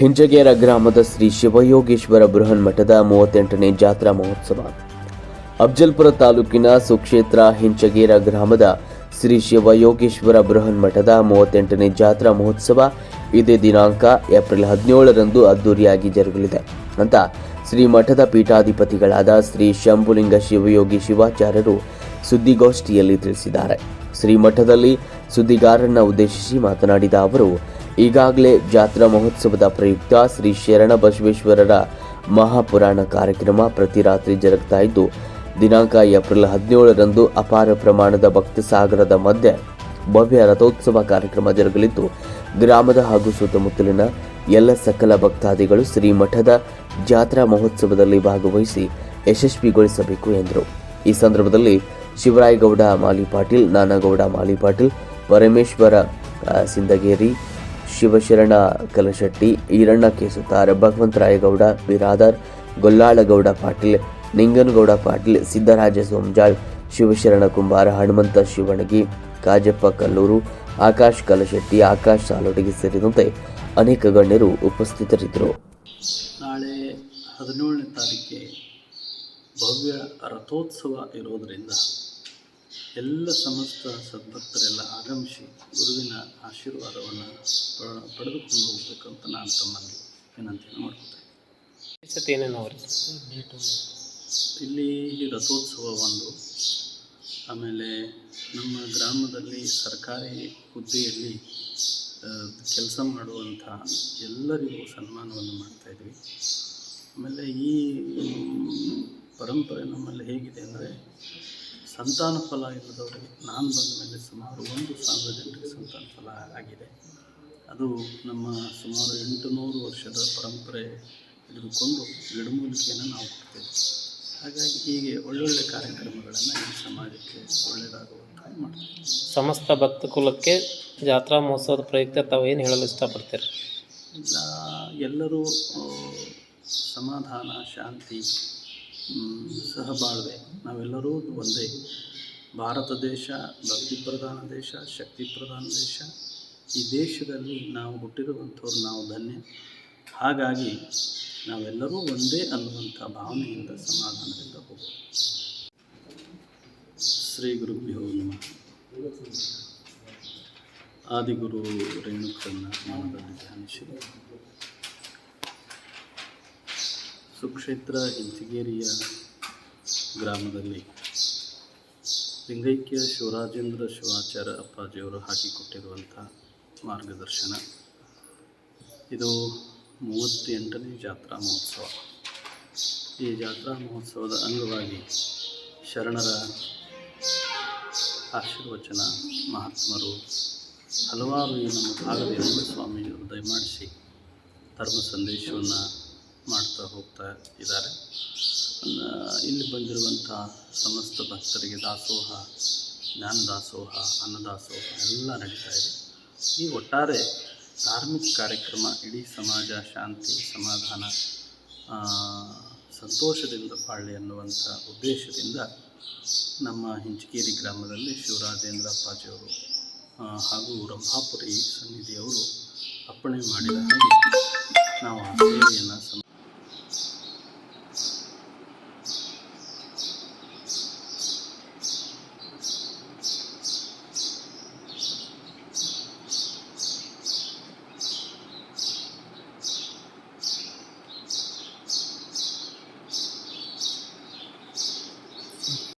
ಹಿಂಜಗೇರ ಗ್ರಾಮದ ಶ್ರೀ ಶಿವಯೋಗೇಶ್ವರ ಬೃಹನ್ ಮಠದ ಮೂವತ್ತೆಂಟನೇ ಜಾತ್ರಾ ಮಹೋತ್ಸವ. ಅಫ್ಜಲ್ಪುರ ತಾಲೂಕಿನ ಸುಕ್ಷೇತ್ರ ಹಿಂಚಗೇರ ಗ್ರಾಮದ ಶ್ರೀ ಶಿವಯೋಗೇಶ್ವರ ಬೃಹನ್ಮಠದ ಮೂವತ್ತೆಂಟನೇ ಜಾತ್ರಾ ಮಹೋತ್ಸವ ಇದೇ ದಿನಾಂಕ ಏಪ್ರಿಲ್ ಹದಿನೇಳರಂದು ಅದ್ದೂರಿಯಾಗಿ ಜರುಗಲಿದೆ. ಅಂತ ಶ್ರೀ ಮಠದ ಪೀಠಾಧಿಪತಿಗಳಾದ ಶ್ರೀ ಶಂಭುಲಿಂಗ ಶಿವಯೋಗಿ ಶಿವಾಚಾರ್ಯರು ಸುದ್ದಿಗೋಷ್ಠಿಯಲ್ಲಿ ತಿಳಿಸಿದ್ದಾರೆ. ಶ್ರೀ ಮಠದಲ್ಲಿ ಸುದ್ದಿಗಾರರನ್ನ ಉದ್ದೇಶಿಸಿ ಮಾತನಾಡಿದ ಅವರು ಈಗಾಗಲೇ ಜಾತ್ರಾ ಮಹೋತ್ಸವದ ಪ್ರಯುಕ್ತ ಶ್ರೀ ಶರಣ ಬಸವೇಶ್ವರರ ಮಹಾಪುರಾಣ ಕಾರ್ಯಕ್ರಮ ಪ್ರತಿ ರಾತ್ರಿ ಜರುಗ್ತಾ ಇದ್ದು, ದಿನಾಂಕ ಏಪ್ರಿಲ್ ಹದಿನೇಳರಂದು ಅಪಾರ ಪ್ರಮಾಣದ ಭಕ್ತ ಸಾಗರದ ಮಧ್ಯೆ ಭವ್ಯ ರಥೋತ್ಸವ ಕಾರ್ಯಕ್ರಮ ಜರುಗಲಿದ್ದು, ಗ್ರಾಮದ ಹಾಗೂ ಸುತ್ತಮುತ್ತಲಿನ ಎಲ್ಲ ಸಕಲ ಭಕ್ತಾದಿಗಳು ಶ್ರೀ ಮಠದ ಜಾತ್ರಾ ಮಹೋತ್ಸವದಲ್ಲಿ ಭಾಗವಹಿಸಿ ಯಶಸ್ವಿಗೊಳಿಸಬೇಕು ಎಂದರು. ಈ ಸಂದರ್ಭದಲ್ಲಿ ಶಿವರಾಯಗೌಡ, ಮಾಲಿ ಪಾಟೀಲ್, ನಾನಗೌಡ, ಮಾಲಿ ಪಾಟೀಲ್, ಪರಮೇಶ್ವರ ಸಿಂದಗೇರಿ ಶಿವಶರಣ ಕಲಶೆಟ್ಟಿ, ಈರಣ್ಣ ಕೇಸುತ್ತಾರ್ ಭಗವಂತರಾಯಗೌಡ ಬಿರಾದರ್, ಗೊಲ್ಲಾಳಗೌಡ ಪಾಟೀಲ್, ನಿಂಗನಗೌಡ ಪಾಟೀಲ್ ಸಿದ್ದರಾಜ ಸೋಮಜಾಳ್ ಶಿವಶರಣ ಕುಂಬಾರ, ಹನುಮಂತ ಶಿವಣಗಿ, ಕಾಜಪ್ಪ ಕಲ್ಲೂರು, ಆಕಾಶ್ ಕಲಶೆಟ್ಟಿ, ಆಕಾಶ್ ಸಾಲೋಟಗಿ ಸೇರಿದಂತೆ ಅನೇಕ ಗಣ್ಯರು ಉಪಸ್ಥಿತರಿದ್ದರು. ನಾಳೆ ಹದಿನೇಳನೇ ತಾರೀಕಿಗೆ ಭವ್ಯ ರಥೋತ್ಸವ ಇರೋದರಿಂದ ಎಲ್ಲ ಸಮಸ್ತ ಸದ್ಭಕ್ತರೆಲ್ಲ ಆಗಮಿಸಿ ಗುರುವಿನ ಆಶೀರ್ವಾದವನ್ನು ಪಡೆದುಕೊಂಡು ಹೋಗ್ಬೇಕಂತ ನಾನು ತಮ್ಮಲ್ಲಿ ವಿನಂತಿಯನ್ನು ಮಾಡ್ಕೊತೇನೆ ಇಲ್ಲಿ ರಥೋತ್ಸವ ಒಂದು ಆಮೇಲೆ ನಮ್ಮ ಗ್ರಾಮದಲ್ಲಿ ಸರ್ಕಾರಿ ಹುದ್ದೆಯಲ್ಲಿ ಕೆಲಸ ಮಾಡುವಂಥ ಎಲ್ಲರಿಗೂ ಸನ್ಮಾನವನ್ನು ಮಾಡ್ತಾಯಿದ್ವಿ ಆಮೇಲೆ ಈ ಪರಂಪರೆ ನಮ್ಮಲ್ಲಿ ಹೇಗಿದೆ ಅಂದರೆ ಸಂತಾನ ಫಲ ಇಲ್ಲದವರಿಗೆ ನಾನು ಬಂದ ಮೇಲೆ ಸುಮಾರು ಒಂದು ಸಾವಿರ ಜನರಿಗೆ ಸಂತಾನ ಫಲ ಆಗಿದೆ. ಅದು ನಮ್ಮ ಸುಮಾರು ಎಂಟು ನೂರು ವರ್ಷದ ಪರಂಪರೆ ಹಿಡಿದುಕೊಂಡು ಗಿಡಮೂಲಿಕೆಯನ್ನು ನಾವು ಕೊಡ್ತೇವೆ. ಹಾಗಾಗಿ ಹೀಗೆ ಒಳ್ಳೊಳ್ಳೆ ಕಾರ್ಯಕ್ರಮಗಳನ್ನು ಈ ಸಮಾಜಕ್ಕೆ ಒಳ್ಳೆಯದಾಗುವಂತಹ ಮಾಡ್ತೀವಿ. ಸಮಸ್ತ ಭಕ್ತ ಕುಲಕ್ಕೆ ಜಾತ್ರಾ ಮಹೋತ್ಸವದ ಪ್ರಯುಕ್ತ ತಾವು ಏನು ಹೇಳಲು ಇಷ್ಟಪಡ್ತೀರಿ? ಇಲ್ಲ ಎಲ್ಲರೂ ಸಮಾಧಾನ ಶಾಂತಿ ಸಹಬಾಳ್ವೆ. ನಾವೆಲ್ಲರೂ ಒಂದೇ. ಭಾರತ ದೇಶ, ಭಕ್ತಿ ಪ್ರಧಾನ ದೇಶ, ಶಕ್ತಿ ಪ್ರಧಾನ ದೇಶ. ಈ ದೇಶದಲ್ಲಿ ನಾವು ಹುಟ್ಟಿರುವಂಥವ್ರು ನಾವು ಧನ್ಯ. ಹಾಗಾಗಿ ನಾವೆಲ್ಲರೂ ಒಂದೇ ಅನ್ನುವಂಥ ಭಾವನೆಯಿಂದ ಸಮಾಧಾನದಿಂದ ಹೋಗೋದು ಶ್ರೀ ಗುರುಭ್ಯೋ ನಮಃ. ಆದಿಗುರು ರೇಣುಕರನ್ನ ಧ್ಯಾನಿಸಿ. ಸುಕ್ಷೇತ್ರ ಹಿಂಚಗೇರಿಯ ಗ್ರಾಮದಲ್ಲಿ ಲಿಂಗೈಕ್ಯ ಶಿವರಾಜೇಂದ್ರ ಶಿವಾಚಾರ್ಯ ಅಪ್ಪಾಜಿಯವರು ಹಾಕಿಕೊಟ್ಟಿರುವಂಥ ಮಾರ್ಗದರ್ಶನ. ಇದು ಮೂವತ್ತೆಂಟನೇ ಜಾತ್ರಾ ಮಹೋತ್ಸವ. ಈ ಜಾತ್ರಾ ಮಹೋತ್ಸವದ ಅಂಗವಾಗಿ ಶರಣರ ಆಶೀರ್ವಚನ ಮಹಾತ್ಮರು ಹಲವಾರು ನಮ್ಮ ಭಾಗದ ಸ್ವಾಮಿಯವರು ದಯಮಾಡಿಸಿ ಧರ್ಮ ಸಂದೇಶವನ್ನು ಮಾಡ್ತಾ ಹೋಗ್ತಾ ಇದ್ದಾರೆ. ಇಲ್ಲಿ ಬಂದಿರುವಂಥ ಸಮಸ್ತ ಭಕ್ತರಿಗೆ ದಾಸೋಹ ಜ್ಞಾನ ದಾಸೋಹ ಅನ್ನದಾಸೋಹ ಎಲ್ಲ ನಡೀತಾ ಇದೆ. ಈ ಒಟ್ಟಾರೆ ಧಾರ್ಮಿಕ ಕಾರ್ಯಕ್ರಮ ಇಡೀ ಸಮಾಜ ಶಾಂತಿ, ಸಮಾಧಾನ ಸಂತೋಷದಿಂದ ಬಾಳಲಿ ಅನ್ನುವಂಥ ಉದ್ದೇಶದಿಂದ ನಮ್ಮ ಹಿಂಚಕೇರಿ ಗ್ರಾಮದಲ್ಲಿ ಶಿವರಾಜೇಂದ್ರ ಅಪ್ಪಾಜಿಯವರು ಹಾಗೂ ರಂಭಾಪುರಿ ಸನ್ನಿಧಿಯವರು ಅಪ್ಪಣೆ ಮಾಡಿದ ಹಾಗೆ ನಾವು